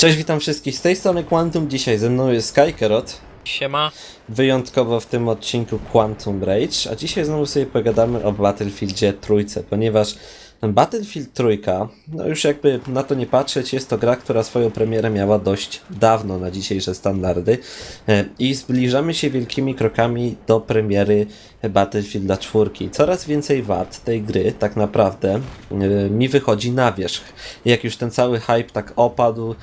Cześć, witam wszystkich z tej strony Quantum. Dzisiaj ze mną jest Skykerot. Siema. Wyjątkowo w tym odcinku Quantum Rage, a dzisiaj znowu sobie pogadamy o Battlefieldzie trójce, ponieważ Battlefield trójka, no już jakby na to nie patrzeć, jest to gra, która swoją premierę miała dość dawno na dzisiejsze standardy e, i zbliżamy się wielkimi krokami do premiery Battlefielda czwórki. Coraz więcej wad tej gry tak naprawdę e, mi wychodzi na wierzch. Jak już ten cały hype tak opadł,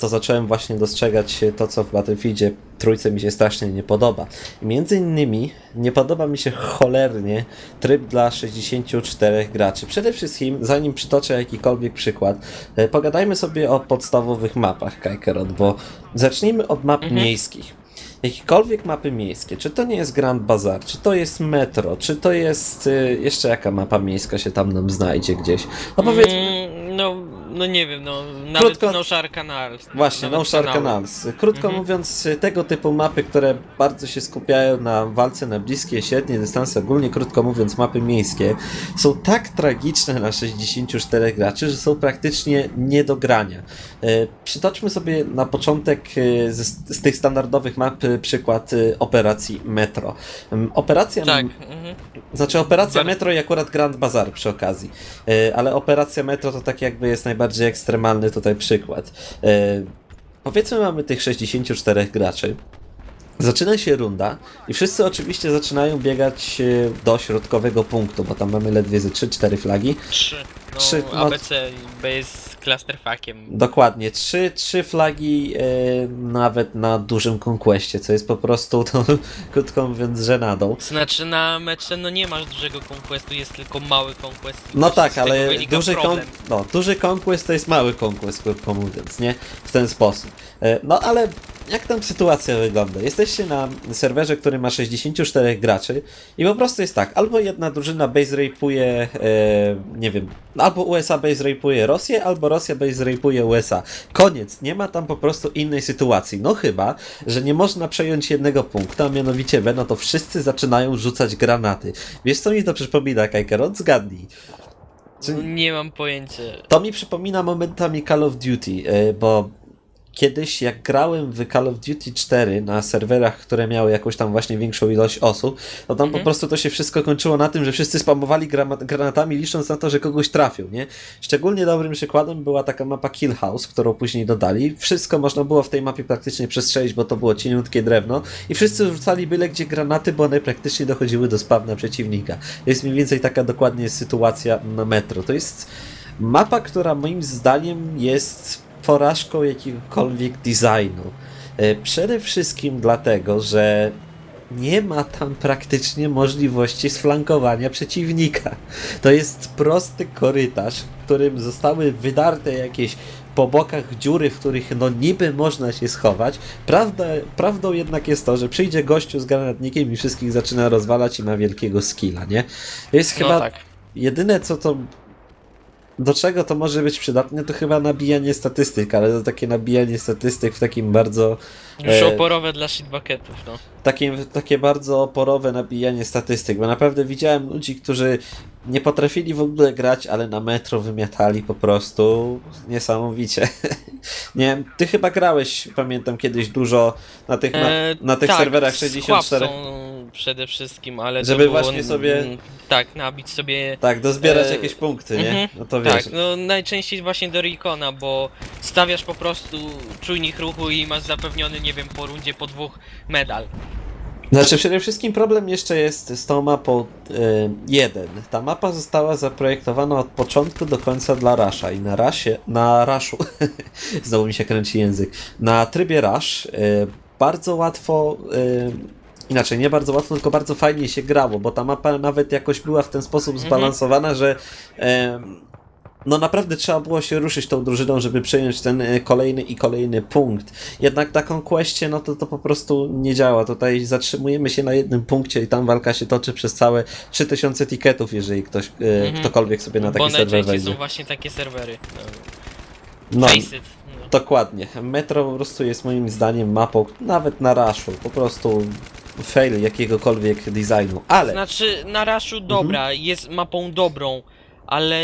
to zacząłem właśnie dostrzegać to, co w Battlefieldzie trójce mi się strasznie nie podoba. Między innymi nie podoba mi się cholernie tryb dla 64 graczy. Przede wszystkim, zanim przytoczę jakikolwiek przykład, e, pogadajmy sobie o podstawowych mapach Kajkerot, bo zacznijmy od map Mhm. miejskich. Jakiekolwiek mapy miejskie, czy to nie jest Grand Bazar, czy to jest metro, czy to jest y, jeszcze jaka mapa miejska się tam nam znajdzie gdzieś. No powiedzmy, Mm, no, no nie wiem, no nawet Krótko- No Share Canal. Właśnie, No kanały. Canals. Krótko Mhm. mówiąc, tego typu mapy, które bardzo się skupiają na walce na bliskie, średnie dystanse, ogólnie krótko mówiąc mapy miejskie, są tak tragiczne na 64 graczy, że są praktycznie nie do grania. E, Przytoczmy sobie na początek e, z, z tych standardowych map e, przykład operacji Metro. Operacja Tak. Mhm. znaczy operacja Metro i akurat Grand Bazar przy okazji. Ale operacja Metro to tak jakby jest najbardziej ekstremalny tutaj przykład. E, powiedzmy mamy tych 64 graczy. Zaczyna się runda i wszyscy oczywiście zaczynają biegać e, do środkowego punktu, bo tam mamy ledwie ze 3-4 flagi. Trzy. No, Trzy, no- ABC B jest clusterfuckiem. Dokładnie, trzy, trzy flagi e, nawet na dużym konkwestie, co jest po prostu, to, krótko mówiąc, żenadą. Znaczy na mecze no nie masz dużego conquestu, jest tylko mały conquest. i No tak, ale duży, kon, no, duży conquest to jest mały conquest, krótko mówiąc, nie? W ten sposób. E, No ale jak tam sytuacja wygląda? Jesteście na serwerze, który ma 64 graczy i po prostu jest tak, albo jedna drużyna base rape'uje, e, nie wiem, albo USA base rape'uje Rosję, albo Rosja base rape'uje USA. Koniec, nie ma tam po prostu innej sytuacji. No chyba, że nie można przejąć jednego punktu, a mianowicie B, no to wszyscy zaczynają rzucać granaty. Wiesz co mi to przypomina, Kajkerot? Zgadnij. Czy- Nie mam pojęcia. To mi przypomina momentami Call of Duty, e, bo kiedyś jak grałem w Call of Duty 4 na serwerach, które miały jakąś tam właśnie większą ilość osób, to tam po Mhm. prostu to się wszystko kończyło na tym, że wszyscy spamowali granatami licząc na to, że kogoś trafią, nie? Szczególnie dobrym przykładem była taka mapa Kill House, którą później dodali. Wszystko można było w tej mapie praktycznie przestrzelić, bo to było cieniutkie drewno i wszyscy rzucali byle gdzie granaty, bo one praktycznie dochodziły do spawna przeciwnika. Jest mniej więcej taka dokładnie sytuacja na metro. To jest mapa, która moim zdaniem jest porażką jakiegokolwiek designu. E, Przede wszystkim dlatego, że nie ma tam praktycznie możliwości sflankowania przeciwnika. To jest prosty korytarz, w którym zostały wydarte jakieś po bokach dziury, w których no niby można się schować. Prawda, prawdą jednak jest to, że przyjdzie gościu z granatnikiem i wszystkich zaczyna rozwalać i ma wielkiego skilla, nie? To jest chyba No tak. jedyne co to. Do czego to może być przydatne, to chyba nabijanie statystyk, ale to takie nabijanie statystyk w takim bardzo. Już e, oporowe dla shitbucketów, no. Takie, takie bardzo oporowe nabijanie statystyk, bo naprawdę widziałem ludzi, którzy nie potrafili w ogóle grać, ale na metro wymiatali po prostu niesamowicie. nie, ty chyba grałeś, pamiętam kiedyś dużo na tych, na, E, na tych tak, serwerach z 64. Kłapsą przede wszystkim, ale Żeby było, właśnie sobie- Tak, nabić sobie Tak, dozbierać E, jakieś punkty, nie? mhm, No to wiesz. Tak, no najczęściej właśnie do Recona, bo stawiasz po prostu czujnik ruchu i masz zapewniony, nie wiem, po rundzie po dwóch medal. Znaczy przede wszystkim problem jeszcze jest z tą mapą y, jeden. Ta mapa została zaprojektowana od początku do końca dla Rasha i na Rashie, na Rashu, znowu mi się kręci język, na trybie Rush y, bardzo łatwo, y, inaczej nie bardzo łatwo, tylko bardzo fajnie się grało, bo ta mapa nawet jakoś była w ten sposób Mhm. zbalansowana, że em, no naprawdę trzeba było się ruszyć tą drużyną, żeby przejąć ten e, kolejny i kolejny punkt. Jednak na Conquestie, no to to po prostu nie działa. Tutaj zatrzymujemy się na jednym punkcie i tam walka się toczy przez całe 3000 tiketów, jeżeli ktoś, e, Mhm. ktokolwiek sobie na bo taki serwer najczęściej wejdzie. są właśnie takie serwery. No, No. Dokładnie. Metro po prostu jest moim zdaniem mapą, nawet na Rushu, po prostu fail jakiegokolwiek designu, ale... Znaczy, na Rashu Mhm. dobra, jest mapą dobrą, ale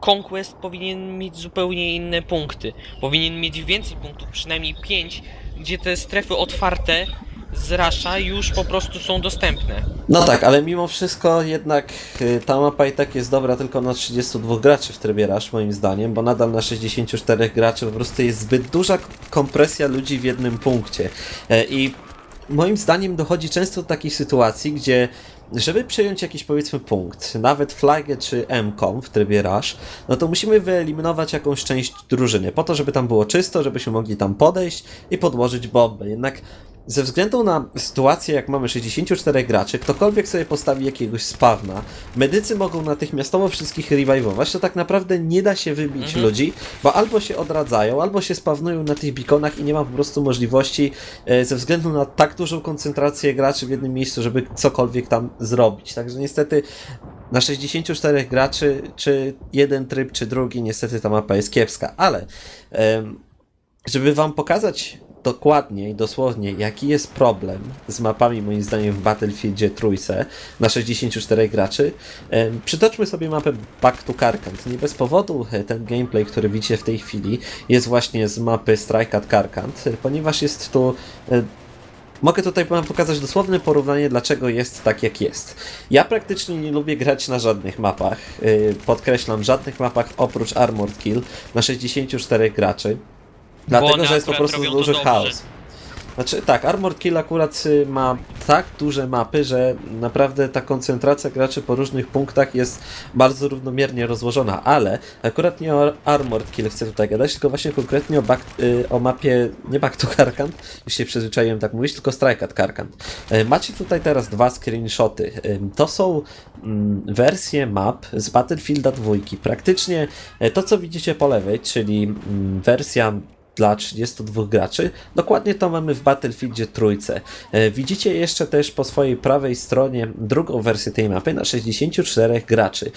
Conquest powinien mieć zupełnie inne punkty. Powinien mieć więcej punktów, przynajmniej 5, gdzie te strefy otwarte z Rasha już po prostu są dostępne. No tak, ale mimo wszystko jednak y, ta mapa i tak jest dobra tylko na 32 graczy w trybie Rush, moim zdaniem, bo nadal na 64 graczy po prostu jest zbyt duża kompresja ludzi w jednym punkcie. E, I moim zdaniem dochodzi często do takich sytuacji, gdzie żeby przejąć jakiś powiedzmy punkt, nawet flagę czy M-com w trybie Rush, no to musimy wyeliminować jakąś część drużyny, po to, żeby tam było czysto, żebyśmy mogli tam podejść i podłożyć bombę. Jednak ze względu na sytuację, jak mamy 64 graczy, ktokolwiek sobie postawi jakiegoś spawna, medycy mogą natychmiastowo wszystkich revivować, to tak naprawdę nie da się wybić Mhm. ludzi, bo albo się odradzają, albo się spawnują na tych beaconach i nie ma po prostu możliwości e, ze względu na tak dużą koncentrację graczy w jednym miejscu, żeby cokolwiek tam zrobić. Także niestety na 64 graczy, czy jeden tryb, czy drugi, niestety ta mapa jest kiepska, ale żeby wam pokazać dokładnie i dosłownie, jaki jest problem z mapami, moim zdaniem, w Battlefieldzie trójce na 64 graczy, przytoczmy sobie mapę Back to. Nie bez powodu e, ten gameplay, który widzicie w tej chwili, jest właśnie z mapy Strike at Karkand, e, ponieważ jest tu e, Mogę tutaj wam pokazać dosłowne porównanie, dlaczego jest tak, jak jest. Ja praktycznie nie lubię grać na żadnych mapach. Podkreślam, żadnych mapach oprócz Armored Kill na 64 graczy. Dlatego, że jest po prostu duży chaos. Znaczy tak, Armored Kill akurat y, ma tak duże mapy, że naprawdę ta koncentracja graczy po różnych punktach jest bardzo równomiernie rozłożona, ale akurat nie o Armored Kill chcę tutaj gadać, tylko właśnie konkretnie o, back, y, o mapie, nie Back to Karkand, już się przyzwyczaiłem tak mówić, tylko Strike at Karkand. Y, Macie tutaj teraz dwa screenshoty. To są mm, wersje map z Battlefielda 2. Praktycznie to, co widzicie po lewej, czyli mm, wersja dla 32 graczy. Dokładnie to mamy w Battlefieldzie trójce. E, Widzicie jeszcze też po swojej prawej stronie drugą wersję tej mapy na 64 graczy.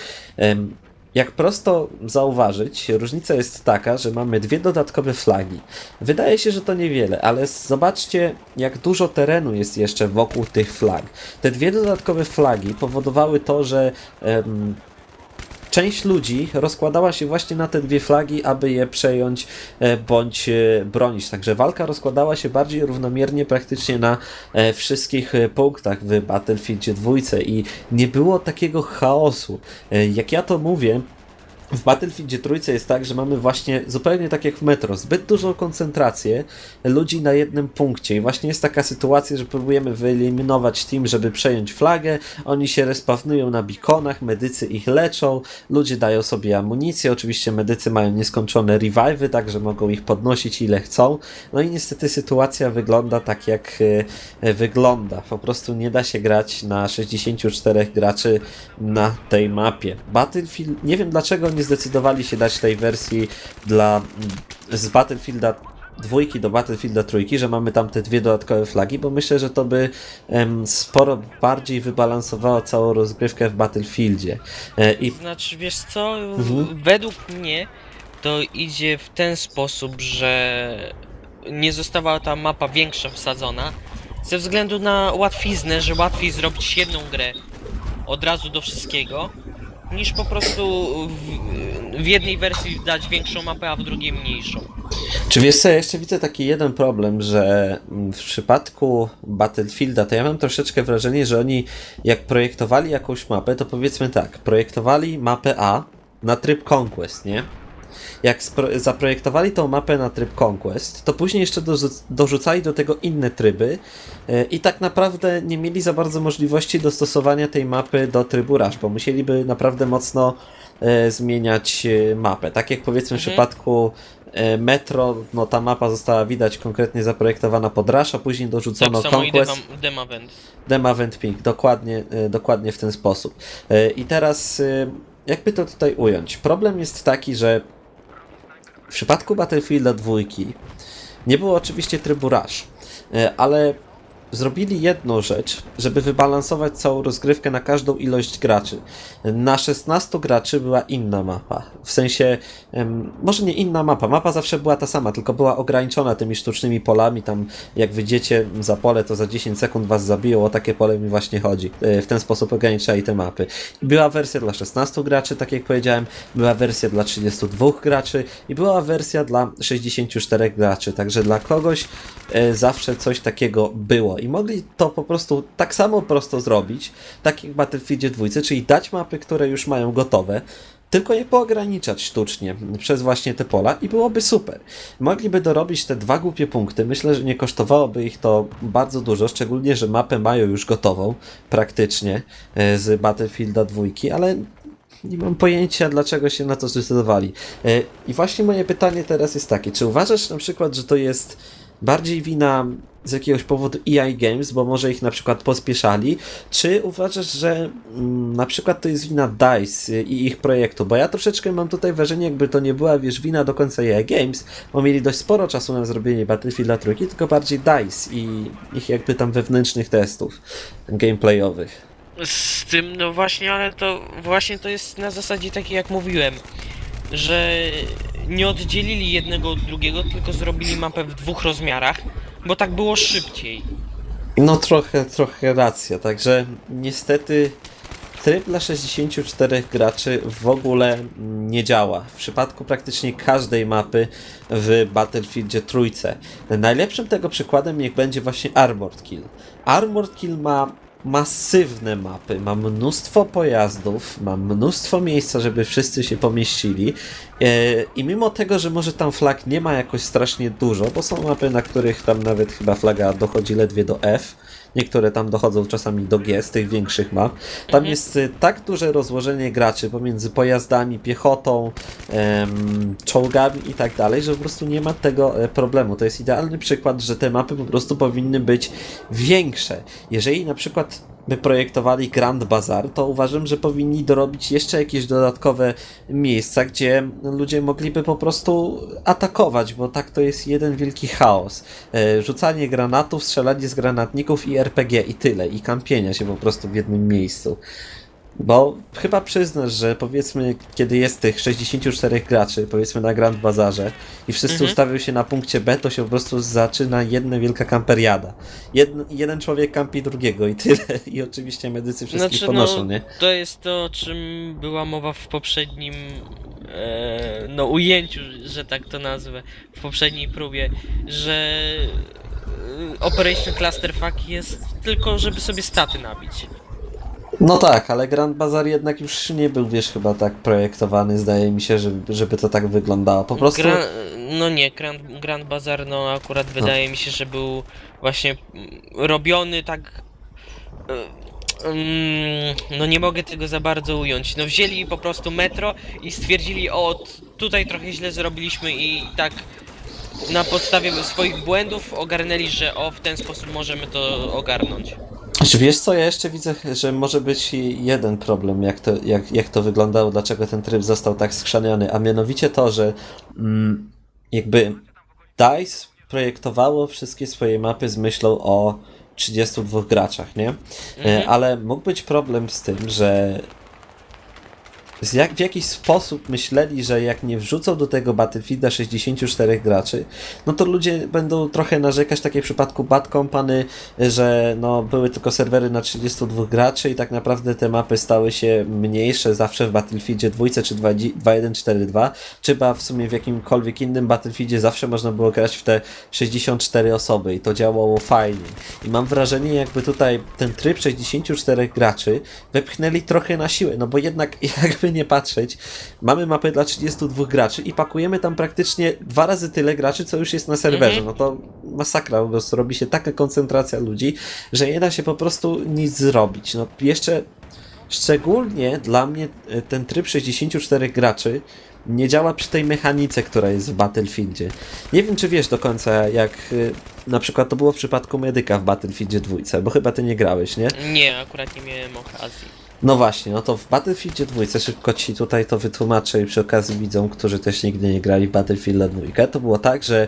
Jak prosto zauważyć, różnica jest taka, że mamy dwie dodatkowe flagi. Wydaje się, że to niewiele, ale zobaczcie, jak dużo terenu jest jeszcze wokół tych flag. Te dwie dodatkowe flagi powodowały to, że em, część ludzi rozkładała się właśnie na te dwie flagi, aby je przejąć e, bądź e, bronić. Także walka rozkładała się bardziej równomiernie praktycznie na e, wszystkich punktach w Battlefieldzie 2 i nie było takiego chaosu. Jak ja to mówię, w Battlefieldzie trójce jest tak, że mamy właśnie zupełnie tak jak w Metro, zbyt dużą koncentrację ludzi na jednym punkcie. I właśnie jest taka sytuacja, że próbujemy wyeliminować team, żeby przejąć flagę, oni się respawnują na beaconach, medycy ich leczą, ludzie dają sobie amunicję, oczywiście medycy mają nieskończone revive'y, także mogą ich podnosić ile chcą, no i niestety sytuacja wygląda tak jak e, e, wygląda, po prostu nie da się grać na 64 graczy na tej mapie. Battlefield, nie wiem dlaczego nie zdecydowali się dać tej wersji dla z Battlefielda dwójki do Battlefielda trójki, że mamy tam te dwie dodatkowe flagi, bo myślę, że to by em, sporo bardziej wybalansowało całą rozgrywkę w Battlefieldzie. E, I Znaczy, wiesz co, Mhm. według mnie to idzie w ten sposób, że nie została ta mapa większa wsadzona, ze względu na łatwiznę, że łatwiej zrobić jedną grę od razu do wszystkiego, niż po prostu w, w jednej wersji dać większą mapę, a w drugiej mniejszą. Czy wiesz co, ja jeszcze widzę taki jeden problem, że mm, w przypadku Battlefielda to ja mam troszeczkę wrażenie, że oni jak projektowali jakąś mapę, to powiedzmy tak, projektowali mapę A na tryb Conquest, nie? Jak zaprojektowali tą mapę na tryb Conquest, to później jeszcze dorzu- dorzucali do tego inne tryby e, i tak naprawdę nie mieli za bardzo możliwości dostosowania tej mapy do trybu Rush, bo musieliby naprawdę mocno e, zmieniać e, mapę. Tak jak powiedzmy w Mhm. przypadku Metro, no ta mapa została widać konkretnie zaprojektowana pod Rush, a później Tak dorzucono i Conquest. Demavent. Demavent Pink, dokładnie, dokładnie w ten sposób. I teraz, jakby to tutaj ująć? Problem jest taki, że w przypadku Battlefielda 2 nie było oczywiście trybu Rush, e, ale zrobili jedną rzecz, żeby wybalansować całą rozgrywkę na każdą ilość graczy. Na 16 graczy była inna mapa. W sensie, może nie inna mapa, mapa zawsze była ta sama, tylko była ograniczona tymi sztucznymi polami. Tam, jak wyjdziecie za pole, to za 10 sekund was zabiją. O takie pole mi właśnie chodzi. E, W ten sposób ograniczali te mapy. Była wersja dla 16 graczy, tak jak powiedziałem, była wersja dla 32 graczy i była wersja dla 64 graczy. Także dla kogoś e, zawsze coś takiego było i mogli to po prostu tak samo prosto zrobić, tak jak w Battlefieldzie 2, czyli dać mapy, które już mają gotowe, tylko je poograniczać sztucznie przez właśnie te pola i byłoby super. Mogliby dorobić te dwa głupie punkty. Myślę, że nie kosztowałoby ich to bardzo dużo, szczególnie, że mapę mają już gotową praktycznie e, z Battlefielda 2, ale nie mam pojęcia, dlaczego się na to zdecydowali. E, I właśnie moje pytanie teraz jest takie: czy uważasz na przykład, że to jest bardziej wina z jakiegoś powodu EA Games, bo może ich na przykład pospieszali, czy uważasz, że mm, na przykład to jest wina DICE i ich projektu? Bo ja troszeczkę mam tutaj wrażenie, jakby to nie była, wiesz, wina do końca EA Games, bo mieli dość sporo czasu na zrobienie Battlefielda trójki, tylko bardziej DICE i ich jakby tam wewnętrznych testów gameplayowych. Z tym, no właśnie, ale to właśnie to jest na zasadzie takiej jak mówiłem, że nie oddzielili jednego od drugiego, tylko zrobili mapę w dwóch rozmiarach, bo tak było szybciej. No trochę, trochę racja, także niestety tryb dla 64 graczy w ogóle nie działa. W przypadku praktycznie każdej mapy w Battlefieldzie trójce. Najlepszym tego przykładem niech będzie właśnie Armored Kill. Armored Kill ma masywne mapy, ma mnóstwo pojazdów, ma mnóstwo miejsca, żeby wszyscy się pomieścili. E, i mimo tego, że może tam flag nie ma jakoś strasznie dużo, bo są mapy, na których tam nawet chyba flaga dochodzi ledwie do F, niektóre tam dochodzą czasami do G z tych większych map, tam Mhm. jest y, tak duże rozłożenie graczy pomiędzy pojazdami, piechotą, em, czołgami i tak dalej, że po prostu nie ma tego e, problemu. To jest idealny przykład, że te mapy po prostu powinny być większe. Jeżeli na przykład by projektowali Grand Bazar, to uważam, że powinni dorobić jeszcze jakieś dodatkowe miejsca, gdzie ludzie mogliby po prostu atakować, bo tak to jest jeden wielki chaos. E, Rzucanie granatów, strzelanie z granatników i RPG i tyle, i kampienia się po prostu w jednym miejscu. Bo chyba przyznasz, że powiedzmy, kiedy jest tych 64 graczy, powiedzmy na Grand Bazarze i wszyscy Mhm. ustawią się na punkcie B, to się po prostu zaczyna jedna wielka kamperiada. Jedn, jeden człowiek kampi drugiego i tyle. I oczywiście medycy wszystkich Znaczy, ponoszą, no, nie? to jest to, o czym była mowa w poprzednim e, no, ujęciu, że tak to nazwę, w poprzedniej próbie, że e, Operation Clusterfuck jest tylko, żeby sobie staty nabić. No tak, ale Grand Bazar jednak już nie był, wiesz, chyba tak projektowany, zdaje mi się, żeby, żeby to tak wyglądało. Po prostu... Gra, no nie, Grand, Grand Bazar, no akurat wydaje mi się, że był właśnie robiony tak. e, no nie mogę tego za bardzo ująć. No wzięli po prostu metro i stwierdzili, o tutaj trochę źle zrobiliśmy i tak na podstawie swoich błędów ogarnęli, że o w ten sposób możemy to ogarnąć. Czy wiesz co, ja jeszcze widzę, że może być jeden problem, jak to, jak, jak to wyglądało, dlaczego ten tryb został tak skrzaniony, a mianowicie to, że mm, jakby DICE projektowało wszystkie swoje mapy z myślą o 32 graczach, nie? E, Mhm. Ale mógł być problem z tym, że jak, w jakiś sposób myśleli, że jak nie wrzucą do tego Battlefielda 64 graczy, no to ludzie będą trochę narzekać, tak jak w przypadku Bad Company, że no, były tylko serwery na 32 graczy i tak naprawdę te mapy stały się mniejsze zawsze w Battlefieldzie 2 czy 2 2142, czy chyba w sumie w jakimkolwiek innym Battlefieldzie zawsze można było grać w te 64 osoby i to działało fajnie. I mam wrażenie, jakby tutaj ten tryb 64 graczy wepchnęli trochę na siłę, no bo jednak jakby nie patrzeć, mamy mapę dla 32 graczy i pakujemy tam praktycznie dwa razy tyle graczy, co już jest na serwerze. Mhm. No to masakra, po prostu robi się taka koncentracja ludzi, że nie da się po prostu nic zrobić. No jeszcze szczególnie dla mnie e, ten tryb 64 graczy nie działa przy tej mechanice, która jest w Battlefieldzie. Nie wiem, czy wiesz do końca, jak y, na przykład to było w przypadku medyka w Battlefieldzie 2, bo chyba ty nie grałeś, nie? Nie, akurat nie miałem okazji. No właśnie, no to w Battlefieldzie 2, szybko ci tutaj to wytłumaczę i przy okazji widzą, którzy też nigdy nie grali w Battlefielda 2, to było tak, że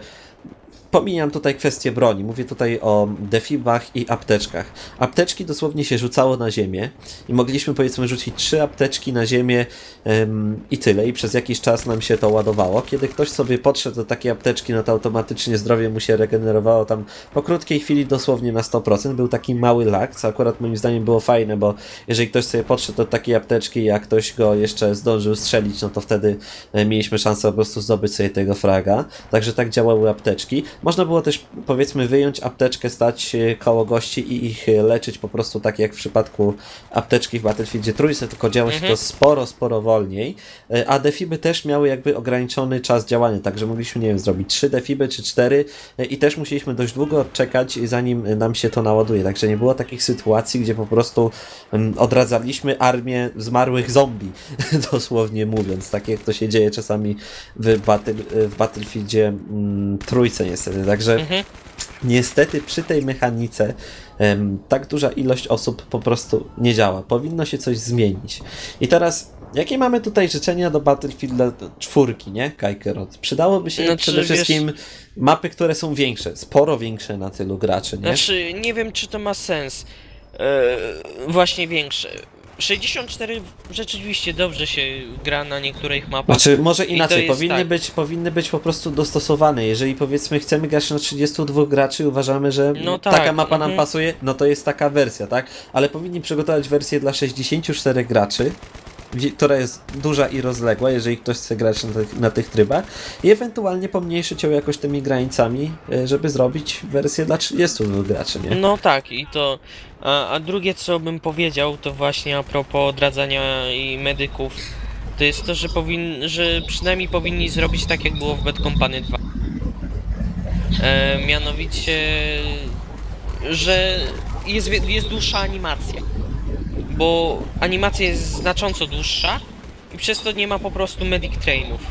pomijam tutaj kwestię broni. Mówię tutaj o defibach i apteczkach. Apteczki dosłownie się rzucało na ziemię i mogliśmy powiedzmy rzucić trzy apteczki na ziemię em, i tyle. I przez jakiś czas nam się to ładowało. Kiedy ktoś sobie podszedł do takiej apteczki, no to automatycznie zdrowie mu się regenerowało tam po krótkiej chwili dosłownie na 100%. Był taki mały lag, co akurat moim zdaniem było fajne, bo jeżeli ktoś sobie podszedł do takiej apteczki, jak ktoś go jeszcze zdążył strzelić, no to wtedy e, mieliśmy szansę po prostu zdobyć sobie tego fraga. Także tak działały apteczki. Można było też powiedzmy wyjąć apteczkę, stać e, koło gości i ich e, leczyć po prostu tak jak w przypadku apteczki w Battlefieldzie Trójce, tylko działo się Mhm. to sporo, sporo wolniej. E, A defiby też miały jakby ograniczony czas działania, także mogliśmy, nie wiem, zrobić 3 defiby czy 4 i też musieliśmy dość długo czekać, zanim nam się to naładuje. Także nie było takich sytuacji, gdzie po prostu em, odradzaliśmy armię zmarłych zombie, dosłownie mówiąc, tak jak to się dzieje czasami w, battle, w Battlefieldzie mm, Trójce niestety. Także Mhm. Niestety przy tej mechanice em, tak duża ilość osób po prostu nie działa. Powinno się coś zmienić. I teraz, jakie mamy tutaj życzenia do Battlefielda czwórki, nie, Kajkerot? Przydałoby się Znaczy, przede wiesz- wszystkim mapy, które są większe, sporo większe na tylu graczy, nie? Znaczy, nie wiem czy to ma sens. E, właśnie większe. 64 rzeczywiście dobrze się gra na niektórych mapach. Znaczy, może inaczej, jest powinny, tak. być, powinny być po prostu dostosowane. Jeżeli powiedzmy chcemy grać na 32 graczy i uważamy, że No tak, taka mapa nam mhm. pasuje, no to jest taka wersja, tak? Ale powinni przygotować wersję dla 64 graczy, która jest duża i rozległa, jeżeli ktoś chce grać na tych, na tych trybach i ewentualnie pomniejszyć ją jakoś tymi granicami, e, żeby zrobić wersję dla 32 graczy, nie? No tak, i to. A, a drugie co bym powiedział, to właśnie a propos odradzania i medyków, to jest to, że, powin, że przynajmniej powinni zrobić tak jak było w Bad Company 2. E, mianowicie, że jest, jest dłuższa animacja. Bo animacja jest znacząco dłuższa i przez to nie ma po prostu medic trainów.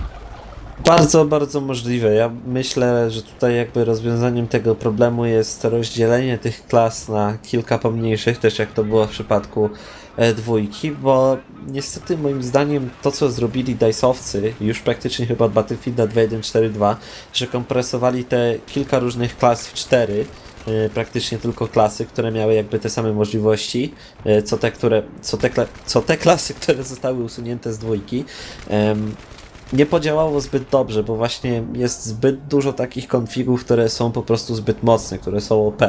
Bardzo, bardzo możliwe. Ja myślę, że tutaj jakby rozwiązaniem tego problemu jest rozdzielenie tych klas na kilka pomniejszych, też jak to było w przypadku e, dwójki, bo niestety moim zdaniem to, co zrobili Dice'owcy już praktycznie chyba od Battlefielda 2.1.4.2, że kompresowali te kilka różnych klas w cztery, praktycznie tylko klasy, które miały jakby te same możliwości, e, co te, które, co te, co te klasy, które zostały usunięte z dwójki. Nie podziałało zbyt dobrze, bo właśnie jest zbyt dużo takich konfigów, które są po prostu zbyt mocne, które są OP.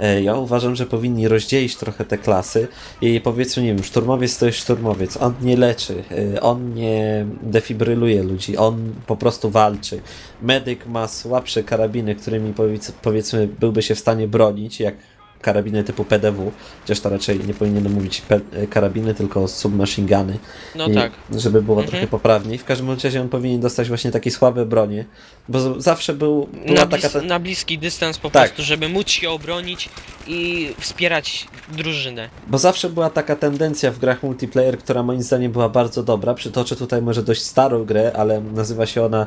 E, Ja uważam, że powinni rozdzielić trochę te klasy i powiedzmy, nie wiem, szturmowiec to jest szturmowiec, on nie leczy, e, on nie defibryluje ludzi, on po prostu walczy. Medyk ma słabsze karabiny, którymi powiedz, powiedzmy byłby się w stanie bronić, jak karabiny typu PDW, chociaż to raczej nie powinienem mówić karabiny, tylko submachine guny. No I tak. Żeby było Mhm. trochę poprawniej. W każdym razie on powinien dostać właśnie takie słabe bronie, bo zawsze był, była Na, taka... Te... na bliski dystans po Tak. prostu, żeby móc się obronić i wspierać drużynę. Bo zawsze była taka tendencja w grach multiplayer, która moim zdaniem była bardzo dobra. Przytoczę tutaj może dość starą grę, ale nazywa się ona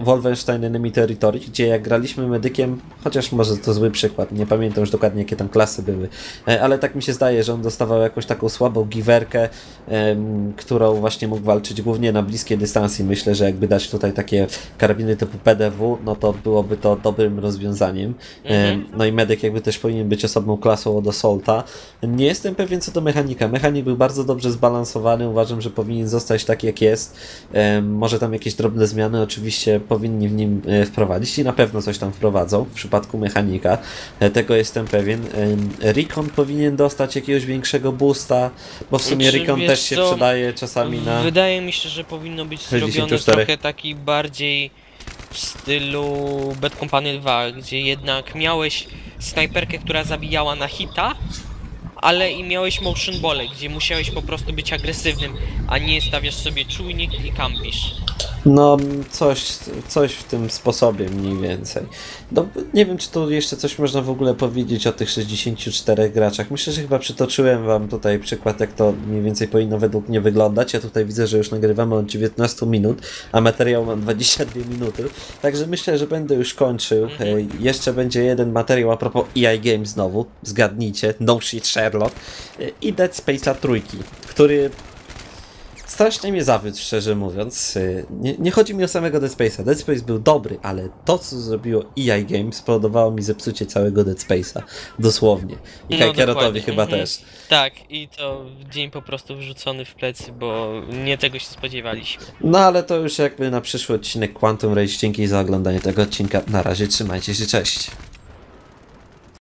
Wolfenstein Enemy Territory, gdzie jak graliśmy medykiem, chociaż może to zły przykład, nie pamiętam już dokładnie jakie tam klasy były, e, ale tak mi się zdaje, że on dostawał jakąś taką słabą giwerkę, którą właśnie mógł walczyć głównie na bliskie dystanse. Myślę, że jakby dać tutaj takie karabiny typu PDW, no to byłoby to dobrym rozwiązaniem. Mhm. Em, no i medyk jakby też powinien być osobną klasą od Assaulta. Nie jestem pewien co do mechanika. Mechanik był bardzo dobrze zbalansowany. Uważam, że powinien zostać tak jak jest. Em, może tam jakieś drobne zmiany oczywiście powinni w nim e, wprowadzić i na pewno coś tam wprowadzą w przypadku mechanika. E, Tego jestem pewien. Em, Recon powinien dostać jakiegoś większego boosta, bo w sumie Znaczy, Recon też się co, przydaje czasami na... Wydaje mi się, że powinno być 64. zrobione trochę taki bardziej w stylu Bad Company 2, gdzie jednak miałeś snajperkę, która zabijała na hita, ale i miałeś motion bole, gdzie musiałeś po prostu być agresywnym, a nie stawiasz sobie czujnik i kampisz. No, coś, coś w tym sposobie mniej więcej. No, nie wiem, czy tu jeszcze coś można w ogóle powiedzieć o tych 64 graczach. Myślę, że chyba przytoczyłem wam tutaj przykład, jak to mniej więcej powinno według mnie wyglądać. Ja tutaj widzę, że już nagrywamy od 19 minut, a materiał mam 22 minuty. Także myślę, że będę już kończył. Mhm. Jeszcze będzie jeden materiał a propos EI Games znowu. Zgadnijcie, No Shit Sherlock. E, I Dead Space'a trójki, który strasznie mnie zawiódł, szczerze mówiąc. Y, Nie, nie chodzi mi o samego Dead Space'a. Dead Space był dobry, ale to, co zrobiło EA Games, spowodowało mi zepsucie całego Dead Space'a. Dosłownie. I No, dokładnie. chyba Mhm. też. Tak, i to dzień po prostu wrzucony w plecy, bo nie tego się spodziewaliśmy. No ale to już jakby na przyszły odcinek Quantum Race. Dzięki za oglądanie tego odcinka. Na razie trzymajcie się, cześć.